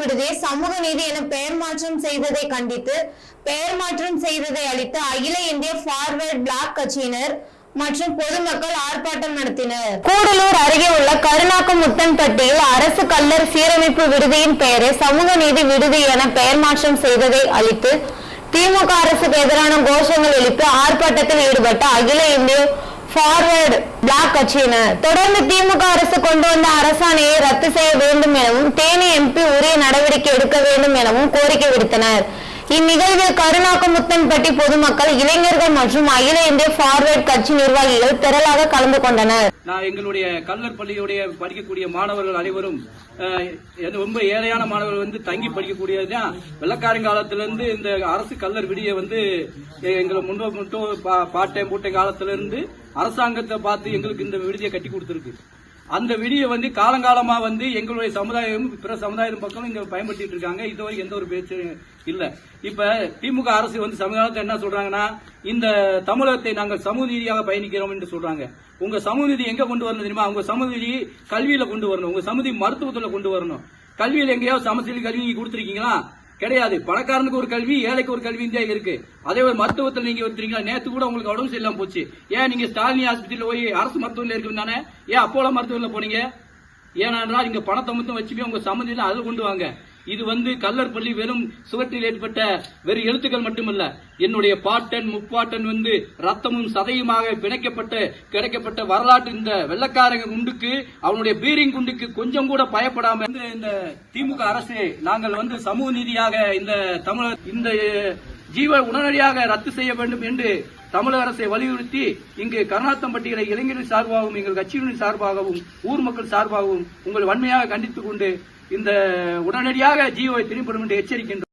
விடுதே. சமூக நீதி என பெயர் மாற்றம் செய்ததை கண்டித்து பெயர் மாற்றம் செய்ததை அளித்து அகில இந்திய பார்வர்ட் பிளாக் கட்சியினர் மற்றும் பொதுமக்கள் ஆர்ப்பாட்டம் நடத்தினர். கூடலூர் அருகே உள்ள கருணாக்கம் முத்தன்பட்டியில் அரசு கல்லர் சீரமைப்பு விடுதியின் பெயரை சமூக நீதி விடுதி என பெயர் மாற்றம் செய்ததை அளித்து திமுக அரசுக்கு எதிரான கோஷங்கள் எழுப்பி ஆர்ப்பாட்டத்தில் ஈடுபட்ட அகில இந்திய ஃபார்வர்டு பிளாக் கட்சியினர் தொடர்ந்து திமுக அரசு கொண்டு வந்த அரசாணையை ரத்து செய்ய வேண்டும் எனவும் தேனி எம்பி உரிய நடவடிக்கை எடுக்க வேண்டும் எனவும் கோரிக்கை விடுத்தனர். இந்நிகழ்வில் கருணாக்கமுத்தன்பட்டி பொதுமக்கள் இளைஞர்கள் மற்றும் அகில இந்திய ஃபார்வர்ட் கட்சி நிர்வாகிகள் திரளாக கலந்து கொண்டனர். நான் எங்களுடைய கல்லர் பள்ளியுடைய படிக்கக்கூடிய மாணவர்கள் அனைவரும் ரொம்ப ஏழையான மாணவர்கள் வந்து தங்கி படிக்கக்கூடியதுதான் வெள்ளக்காரங்காலத்திலிருந்து இந்த அரசு கல்லர் விடிய வந்து எங்களை முன்பு மட்டும் பா- பாட்டை மூட்டை காலத்திலிருந்து அரசாங்கத்தை பார்த்து எங்களுக்கு இந்த விடுதியை கட்டி கொடுத்துருக்கு. அந்த விடியை வந்து காலங்காலமா வந்து எங்களுடைய சமுதாயம் பிற சமுதாயம் பக்கம் இங்க பயன்படுத்திட்டு இருக்காங்க. இதுவரைக்கும் எந்த ஒரு பேச்சு இல்ல. இப்ப திமுக அரசு வந்து சமகாலத்தில் என்ன சொல்றாங்கன்னா இந்த தமிழகத்தை நாங்கள் சமூக ரீதியாக பயணிக்கிறோம் என்று சொல்றாங்க. உங்க சமூக நீதி எங்க கொண்டு வரணும் தெரியுமா? உங்க சமூக நீதி கல்வியில கொண்டு வரணும். உங்க சமூக மருத்துவத்துல கொண்டு வரணும். கல்வியில் எங்கேயாவது சமச்சீர் கல்வி நீங்க கொடுத்துருக்கீங்களா? கிடையாது. பணக்காரனுக்கு ஒரு கல்வி ஏழைக்கு ஒரு கல்வி இந்தியா இருக்கு. அதே ஒரு மருத்துவத்தில் நீங்க எடுத்துறீங்களா நேத்து கூட உங்களுக்கு உடம்பு சரியில்லாம போச்சு. ஏன் நீங்க ஸ்டாலினி ஆஸ்பத்திரியில் போய் அரசு மருத்துவமனையில் இருக்கு தானே? ஏன் அப்போலாம் மருத்துவமனையில் போனீங்க? ஏனென்றால் இங்க பணத்தை மட்டும் வச்சுமே உங்க சம்மந்தியில அதில் கொண்டு வாங்க. இது வந்து கல்லர் பள்ளி வெறும் சுவற்றில் ஏற்பட்ட வெறும் எழுத்துக்கள் மட்டுமல்ல. என்னுடைய பாட்டன் முப்பாட்டன் வந்து ரத்தமும் சதையுமாக பிணைக்கப்பட்ட கிடைக்கப்பட்ட வரலாற்று இந்த வெள்ளக்காரங்க குண்டுக்கு அவனுடைய பீரிங் குண்டுக்கு கொஞ்சம் கூட பயப்படாம இந்த- இந்த திமுக அரசு நாங்கள் வந்து சமூக நீதியாக இந்த தமிழ் இந்த ஜீவ உடனடியாக ரத்து செய்ய வேண்டும் என்று தமிழக அரசை வலியுறுத்தி இங்கு கருணாத்தம்பட்டிகளை இளைஞர்கள் சார்பாகவும் எங்கள் கட்சியினர் சார்பாகவும் ஊர் மக்கள் சார்பாகவும் உங்கள் வன்மையாக கண்டித்துக் கொண்டு இந்த உடனடியாக ஜீவோவை திரும்பப்படும் என்று எச்சரிக்கின்றோம்.